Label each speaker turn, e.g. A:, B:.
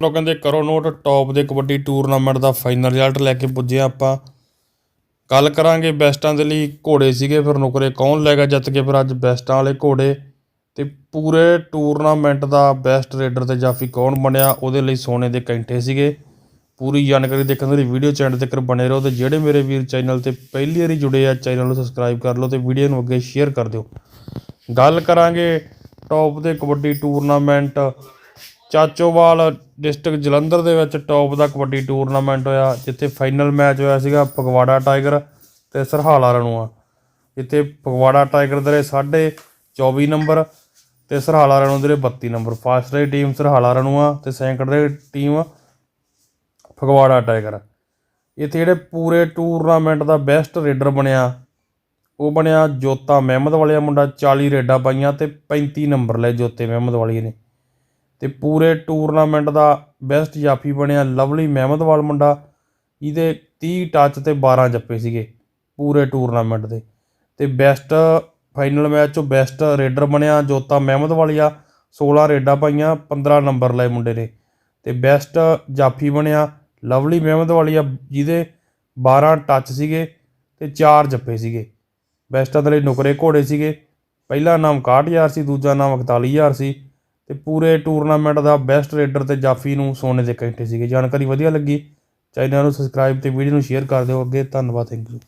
A: ਚਲੋ ਕਹਿੰਦੇ ਕਰੋ ਨੋਟ ਟੌਪ ਦੇ ਕਬੱਡੀ ਟੂਰਨਾਮੈਂਟ ਦਾ ਫਾਈਨਲ ਰਿਜ਼ਲਟ ਲੈ ਕੇ ਪੁੱਜੇ ਆਪਾਂ। ਗੱਲ ਕਰਾਂਗੇ ਬੈਸਟਾਂ ਦੇ ਲਈ ਘੋੜੇ ਸੀਗੇ, ਫਿਰ ਨੁਕਰੇ ਕੌਣ ਲੈ ਗਿਆ ਜਿੱਤ ਕੇ? ਫਿਰ ਅੱਜ ਬੈਸਟਾਂ ਵਾਲੇ ਘੋੜੇ ਤੇ ਪੂਰੇ ਟੂਰਨਾਮੈਂਟ ਦਾ ਬੈਸਟ ਰੇਡਰ ਤੇ ਜਾਫੀ ਕੌਣ ਬਣਿਆ? ਉਹਦੇ ਲਈ ਸੋਨੇ ਦੇ ਕੈਂਠੇ ਸੀਗੇ। ਪੂਰੀ ਜਾਣਕਾਰੀ ਦੇਖਣ ਲਈ ਵੀਡੀਓ ਚੈਨਲ ਤੱਕ ਬਣੇ ਰਹੋ ਤੇ ਜਿਹੜੇ ਮੇਰੇ ਵੀਰ ਚੈਨਲ ਤੇ ਪਹਿਲੀ ਵਾਰੀ ਜੁੜੇ ਆ ਚੈਨਲ ਨੂੰ ਸਬਸਕ੍ਰਾਈਬ ਕਰ ਲਓ ਤੇ ਵੀਡੀਓ ਨੂੰ ਅੱਗੇ ਸ਼ੇਅਰ ਕਰ ਦਿਓ। ਗੱਲ ਕਰਾਂਗੇ ਟੌਪ ਦੇ ਕਬੱਡੀ ਟੂਰਨਾਮੈਂਟ ਚਾਚੋਵਾਲ ਡਿਸਟ੍ਰਿਕਟ ਜਲੰਧਰ ਦੇ ਵਿੱਚ ਟੌਪ ਦਾ ਕਬੱਡੀ ਟੂਰਨਾਮੈਂਟ ਹੋਇਆ, ਜਿੱਥੇ ਫਾਈਨਲ ਮੈਚ ਹੋਇਆ ਸੀਗਾ ਫਗਵਾੜਾ ਟਾਈਗਰ ਤੇ ਸਰਹਾਲਾ ਰਣੂਆ। ਜਿੱਥੇ ਫਗਵਾੜਾ ਟਾਈਗਰ ਦੇ ਸਾਢੇ 24 ਨੰਬਰ ਤੇ ਸਰਹਾਲਾ ਰਣੂ ਦੇ 32 ਨੰਬਰ। ਫਾਸਟ ਰੇ ਟੀਮ ਸਰਹਾਲਾ ਰਣੂਆ ਤੇ ਸੈਕੰਡ ਰੇ ਟੀਮ ਫਗਵਾੜਾ ਟਾਈਗਰ। ਇੱਥੇ ਜਿਹੜੇ ਪੂਰੇ ਟੂਰਨਾਮੈਂਟ ਦਾ ਬੈਸਟ ਰੇਡਰ ਬਣਿਆ, ਉਹ ਬਣਿਆ ਜੋਤਾ ਮਹਿਮਦ ਵਾਲਿਆ ਮੁੰਡਾ 40 ਰੇਡਾਂ ਪਾਈਆਂ ਤੇ 35 ਨੰਬਰ ਲਏ ਜੋਤੇ ਮਹਿਮਦ ਵਾਲੀ ਨੇ। ਤੇ ਪੂਰੇ ਟੂਰਨਾਮੈਂਟ ਦਾ ਬੈਸਟ ਜਾਫੀ ਬਣਿਆ ਲਵਲੀ ਮਹਿਮਦਵਾਲ ਮੁੰਡਾ। ਇਹਦੇ 30 ਟੱਚ ਤੇ 12 ਜੱਪੇ ਸੀਗੇ ਪੂਰੇ ਟੂਰਨਾਮੈਂਟ ਦੇ। ਤੇ ਬੈਸਟ ਫਾਈਨਲ ਮੈਚ ਚੋਂ ਬੈਸਟ ਰੇਡਰ ਬਣਿਆ ਜੋਤਾ ਮਹਿਮਦਵਾਲੀਆ। 16 ਰੇਡਾਂ ਪਾਈਆਂ 15 ਨੰਬਰ ਲਏ ਮੁੰਡੇ ਨੇ। ਤੇ ਬੈਸਟ ਜਾਫੀ ਬਣਿਆ ਲਵਲੀ ਮਹਿਮਦਵਾਲੀਆ, ਜਿਹਦੇ 12 ਟੱਚ ਸੀਗੇ ਤੇ 4 ਜੱਪੇ ਸੀਗੇ। ਬੈਸਟਾਂ ਦੇ ਲਈ ਨੁਕਰੇ ਘੋੜੇ ਸੀਗੇ। ਪਹਿਲਾ ਨਾਮ 61000 ਸੀ, ਦੂਜਾ ਨਾਮ 41000 ਸੀ। ਤੇ ਪੂਰੇ ਟੂਰਨਾਮੈਂਟ ਦਾ ਬੈਸਟ ਰੇਡਰ ਤੇ ਜਾਫੀ ਨੂੰ ਸੋਨੇ ਦੇ ਕੈਂਠੇ ਸੀਗੇ। ਜਾਣਕਾਰੀ ਵਧੀਆ ਲੱਗੀ ਚੈਨਲ ਨੂੰ ਸਬਸਕ੍ਰਾਈਬ ਤੇ ਵੀਡੀਓ ਨੂੰ ਸ਼ੇਅਰ ਕਰ ਦਿਓ ਅੱਗੇ, ਧੰਨਵਾਦ ਥੈਂਕ ਯੂ